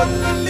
ولا اللي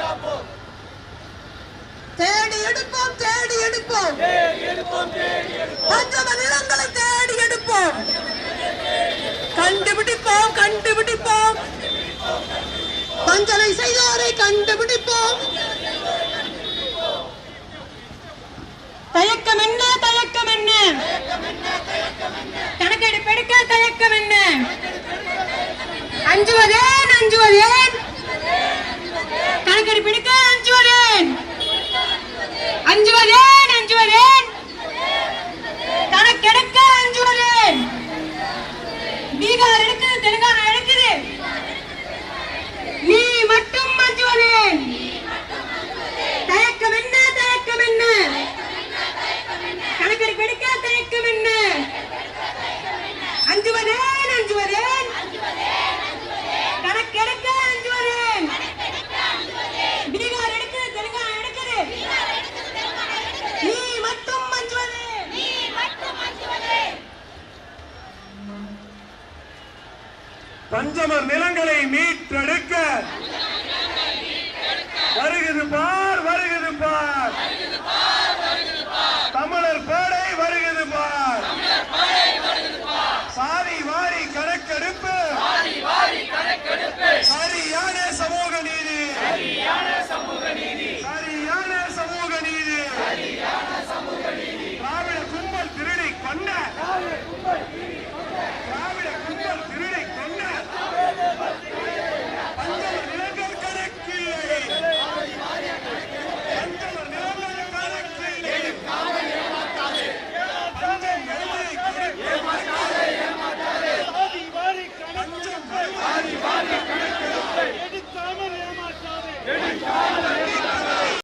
காப்போம் தேடி எடுப்போம் தேடி எடுப்போம். பஞ்சம நிலங்களை தேடி எடுப்போம். கண்டுபிடிப்போம் கண்டுபிடிப்போம். வஞ்சனை செய்தோரை கண்டுபிடிப்போம். தயக்கம் என்ன தயக்கம் என்ன? கணக்கெடுப்பு எடுக்க தயக்கம் என்ன? அஞ்சுவதேன் அஞ்சுவதேன் கணக்கெடுப்பு எடுக்க அஞ்சுவதேன் அஞ்சு வகை பஞ்சமர் நிலங்களை மீட்டெடுக்க. வருகிறது பார் வருகிறது பார். தமிழர் பேடை வருகிறது பார். சாதி வாரி கணக்கெடுப்பு. சரியான